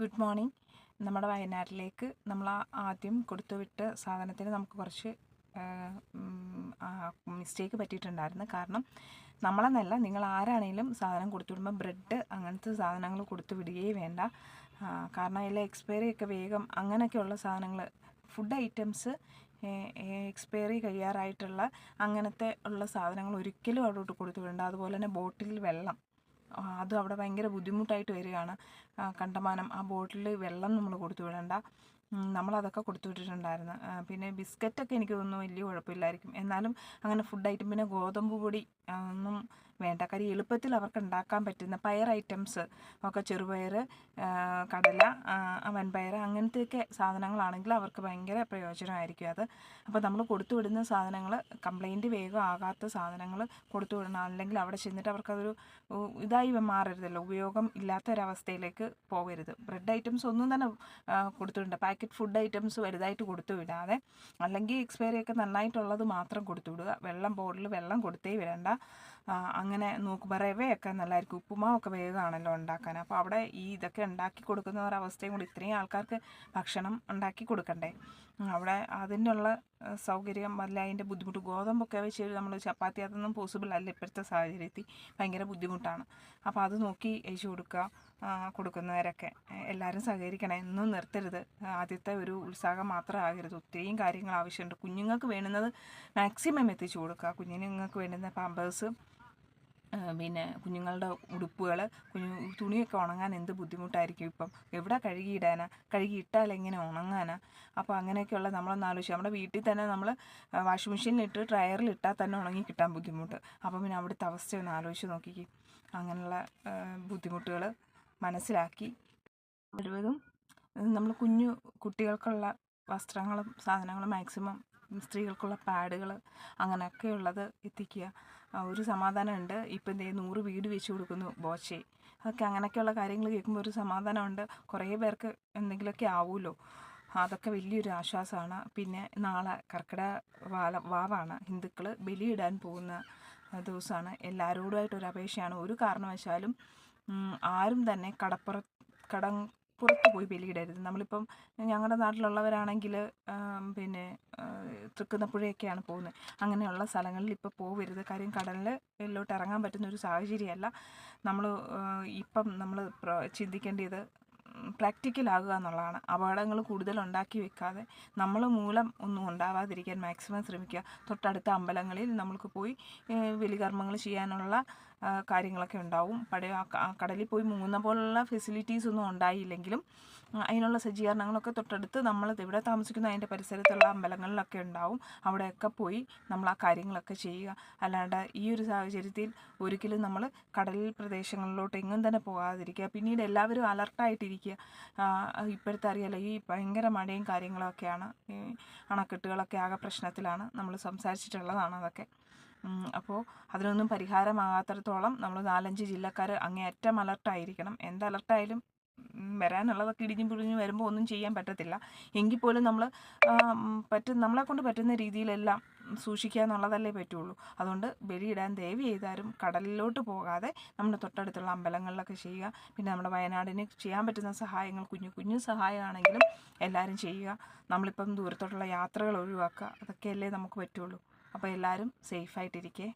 Good morning. നമ്മുടെ വയനാട്ടിലേക്ക് നമ്മൾ ആദ്യം കൊടുത്തുവിട്ട സാധനത്തിന് നമുക്ക് കുറച്ച് മിസ്റ്റേക്ക് പറ്റിയിട്ടുണ്ടായിരുന്നു. കാരണം നമ്മളെന്നല്ല നിങ്ങൾ ആരാണെങ്കിലും സാധനം കൊടുത്തു വിടുമ്പോൾ ബ്രെഡ് അങ്ങനത്തെ സാധനങ്ങൾ കൊടുത്തു വിടുകയേ വേണ്ട കാരണം അതിലെ എക്സ്പയറി ഒക്കെ വേഗം അങ്ങനെയൊക്കെയുള്ള സാധനങ്ങൾ ഫുഡ് ഐറ്റംസ് എക്സ്പയറി കഴിയാറായിട്ടുള്ള അങ്ങനത്തെ ഉള്ള സാധനങ്ങൾ ഒരിക്കലും അവിടോട്ട് കൊടുത്തു വിടണ്ട അതുപോലെ തന്നെ ബോട്ടിൽ വെള്ളം. അതും അവിടെ ഭയങ്കര ബുദ്ധിമുട്ടായിട്ട് വരികയാണ്. കണ്ടമാനം ആ ബോട്ടിൽ വെള്ളം നമ്മൾ കൊടുത്തു വിടണ്ട. നമ്മളതൊക്കെ കൊടുത്തു വിട്ടിട്ടുണ്ടായിരുന്നു. ആ, പിന്നെ ബിസ്ക്കറ്റൊക്കെ എനിക്ക് തോന്നുന്നു വലിയ കുഴപ്പമില്ലായിരിക്കും. എന്നാലും അങ്ങനെ ഫുഡ് ഐറ്റം പിന്നെ ഗോതമ്പ് പൊടി ഒന്നും വേണ്ട. കാര്യം എളുപ്പത്തിൽ അവർക്ക് ഉണ്ടാക്കാൻ പറ്റുന്ന പയർ ഐറ്റംസ് ഒക്കെ ചെറുപയർ കടല വൻപയർ അങ്ങനത്തെയൊക്കെ സാധനങ്ങളാണെങ്കിൽ അവർക്ക് ഭയങ്കര പ്രയോജനമായിരിക്കും അത്. അപ്പോൾ നമ്മൾ കൊടുത്തുവിടുന്ന സാധനങ്ങൾ കംപ്ലൈന്റ് വേഗം ആകാത്ത സാധനങ്ങൾ കൊടുത്തു വിടണം. അല്ലെങ്കിൽ അവിടെ ചെന്നിട്ട് അവർക്കതൊരു ഇതായി മാറരുതല്ലോ. ഉപയോഗം ഇല്ലാത്ത ഒരവസ്ഥയിലേക്ക് പോകരുത്. ബ്രെഡ് ഐറ്റംസ് ഒന്നും തന്നെ കൊടുത്തുവിടണ്ട പാക്കറ്റ് ഫുഡ് ഐറ്റംസ് വലുതായിട്ട് കൊടുത്തു വിടാതെ അല്ലെങ്കിൽ എക്സ്പയറി ഒക്കെ നന്നായിട്ടുള്ളത് മാത്രം കൊടുത്തു വിടുക. വെള്ളം ബോട്ടിൽ വെള്ളം കൊടുത്തേ വിടണ്ട. അങ്ങനെ നോക്കുമ്പോൾ റവയൊക്കെ നല്ലതായിരിക്കും ഉപ്പുമാവൊക്കെ വേഗമാണല്ലോ ഉണ്ടാക്കാൻ. അപ്പോൾ അവിടെ ഈ ഇതൊക്കെ ഉണ്ടാക്കി കൊടുക്കുന്ന ഒരവസ്ഥയും കൂടി ഇത്രയും ആൾക്കാർക്ക് ഭക്ഷണം ഉണ്ടാക്കി കൊടുക്കണ്ടേ? അവിടെ അതിനുള്ള സൗകര്യം അല്ല? അതിന്റെ ബുദ്ധിമുട്ട്. ഗോതമ്പൊക്കെ വെച്ച് നമ്മൾ ചപ്പാത്തി അതൊന്നും പോസിബിൾ അല്ല ഇപ്പോഴത്തെ സാഹചര്യത്തിൽ. ഭയങ്കര ബുദ്ധിമുട്ടാണ്. അപ്പോൾ അത് നോക്കി അയച്ചു കൊടുക്കുക കൊടുക്കുന്നവരൊക്കെ. എല്ലാവരും സഹകരിക്കണം. എന്നും നിർത്തരുത്. ആദ്യത്തെ ഒരു ഉത്സാഹം മാത്രം ആകരുത്. ഒത്തിരിയും കാര്യങ്ങൾ ആവശ്യമുണ്ട്. കുഞ്ഞുങ്ങൾക്ക് വേണ്ടുന്നത് മാക്സിമം എത്തിച്ചു കൊടുക്കുക. കുഞ്ഞുങ്ങൾക്ക് വേണ്ടുന്ന പാമ്പേഴ്സ് പിന്നെ കുഞ്ഞുങ്ങളുടെ ഉടുപ്പുകൾ കുഞ്ഞു തുണിയൊക്കെ ഉണങ്ങാൻ എന്ത് ബുദ്ധിമുട്ടായിരിക്കും ഇപ്പം? എവിടെ കഴുകിയിടാനാ? കഴുകിയിട്ടാൽ എങ്ങനെ ഉണങ്ങാനാ? അപ്പോൾ അങ്ങനെയൊക്കെയുള്ള നമ്മളൊന്ന് ആലോചിച്ച് നമ്മുടെ വീട്ടിൽ തന്നെ നമ്മൾ വാഷിംഗ് മെഷീനിലിട്ട് ഡ്രയറിൽ ഇട്ടാൽ തന്നെ ഉണങ്ങി കിട്ടാൻ ബുദ്ധിമുട്ട്. അപ്പം പിന്നെ അവിടുത്തെ അവസ്ഥ ഒന്ന് ആലോചിച്ച് നോക്കിക്കും. അങ്ങനെയുള്ള ബുദ്ധിമുട്ടുകൾ മനസ്സിലാക്കി. കഴിവതും നമ്മൾ കുഞ്ഞു കുട്ടികൾക്കുള്ള വസ്ത്രങ്ങളും സാധനങ്ങളും മാക്സിമം സ്ത്രീകൾക്കുള്ള പാഡുകൾ അങ്ങനെയൊക്കെയുള്ളത് എത്തിക്കുക. ഒരു സമാധാനമുണ്ട്. ഇപ്പം എന്തേ നൂറ് വീട് വെച്ച് കൊടുക്കുന്നു ബോച്ചെ. അതൊക്കെ അങ്ങനെയൊക്കെയുള്ള കാര്യങ്ങൾ കേൾക്കുമ്പോൾ ഒരു സമാധാനമുണ്ട്. കുറേ പേർക്ക് എന്തെങ്കിലുമൊക്കെ ആവുമല്ലോ അതൊക്കെ വലിയൊരു ആശ്വാസമാണ്. പിന്നെ നാളെ കർക്കിടക വാല വാവാണ്. ഹിന്ദുക്കൾ ബലിയിടാൻ പോകുന്ന ദിവസമാണ്. എല്ലാവരോടുമായിട്ടൊരു അപേക്ഷയാണ്. ഒരു കാരണവശാലും ആരും തന്നെ കടപ്പുറ കടം പുറത്ത് പോയി ബലിയിടരുത്. നമ്മളിപ്പം ഞങ്ങളുടെ നാട്ടിലുള്ളവരാണെങ്കിൽ പിന്നെ തൃക്കുന്നപ്പുഴയൊക്കെയാണ് പോകുന്നത് അങ്ങനെയുള്ള സ്ഥലങ്ങളിൽ ഇപ്പോൾ പോകരുത് കാര്യം കടലിൽ എല്ലോട്ട് ഇറങ്ങാൻ പറ്റുന്ന ഒരു സാഹചര്യമല്ല നമ്മൾ ഇപ്പം നമ്മൾ ചിന്തിക്കേണ്ടത് പ്രാക്ടിക്കൽ ആകുക എന്നുള്ളതാണ്. അപകടങ്ങൾ കൂടുതൽ ഉണ്ടാക്കി വെക്കാതെ നമ്മൾ മൂലം ഒന്നും ഉണ്ടാവാതിരിക്കാൻ മാക്സിമം ശ്രമിക്കുക. തൊട്ടടുത്ത അമ്പലങ്ങളിൽ നമ്മൾക്ക് പോയി ബലികർമ്മങ്ങൾ ചെയ്യാനുള്ള കാര്യങ്ങളൊക്കെ ഉണ്ടാവും. പഴയ കടലിൽ പോയി മുങ്ങുന്ന പോലുള്ള ഫെസിലിറ്റീസ് ഒന്നും ഉണ്ടായില്ലെങ്കിലും അതിനുള്ള സജ്ജീകരണങ്ങളൊക്കെ തൊട്ടടുത്ത് നമ്മൾ ഇവിടെ താമസിക്കുന്ന അതിന്റെ പരിസരത്തുള്ള അമ്പലങ്ങളിലൊക്കെ ഉണ്ടാവും. അവിടെയൊക്കെ പോയി നമ്മൾ ആ കാര്യങ്ങളൊക്കെ ചെയ്യുക. അല്ലാണ്ട് ഈ ഒരു സാഹചര്യത്തിൽ ഒരിക്കലും നമ്മൾ കടൽ പ്രദേശങ്ങളിലോട്ട് എങ്ങും തന്നെ പോകാതിരിക്കുക. പിന്നീട് എല്ലാവരും അലർട്ടായിട്ടിരിക്കുക ഇപ്പോഴത്തെ അറിയാലോ ഈ ഭയങ്കര മഴയും കാര്യങ്ങളൊക്കെയാണ്. ഈ അണക്കെട്ടുകളൊക്കെ ആകെ പ്രശ്നത്തിലാണ്. നമ്മൾ സംസാരിച്ചിട്ടുള്ളതാണ് അതൊക്കെ. അപ്പോൾ അതിനൊന്നും പരിഹാരമാകാത്തിടത്തോളം നമ്മൾ നാലഞ്ച് ജില്ലക്കാർ അങ്ങേയറ്റം അലർട്ടായിരിക്കണം. എന്ത് അലർട്ടായാലും വരാനുള്ളതൊക്കെ ഇടിഞ്ഞും പിടിഞ്ഞും വരുമ്പോൾ ഒന്നും ചെയ്യാൻ പറ്റത്തില്ല. എങ്കിൽ പോലും നമ്മൾ പറ്റും നമ്മളെ കൊണ്ട് പറ്റുന്ന രീതിയിലെല്ലാം സൂക്ഷിക്കുക എന്നുള്ളതല്ലേ പറ്റുള്ളൂ. അതുകൊണ്ട് ബലിയിടാൻ ദേവി ചെയ്താലും കടലിലോട്ട് പോകാതെ നമ്മുടെ തൊട്ടടുത്തുള്ള അമ്പലങ്ങളിലൊക്കെ ചെയ്യുക. പിന്നെ നമ്മുടെ വയനാടിന് ചെയ്യാൻ പറ്റുന്ന സഹായങ്ങൾ കുഞ്ഞു കുഞ്ഞു സഹായമാണെങ്കിലും എല്ലാവരും ചെയ്യുക. നമ്മളിപ്പം ദൂരത്തോട്ടുള്ള യാത്രകൾ ഒഴിവാക്കുക. അതൊക്കെയല്ലേ നമുക്ക് പറ്റുള്ളൂ. അപ്പോൾ എല്ലാവരും സേഫായിട്ടിരിക്കേ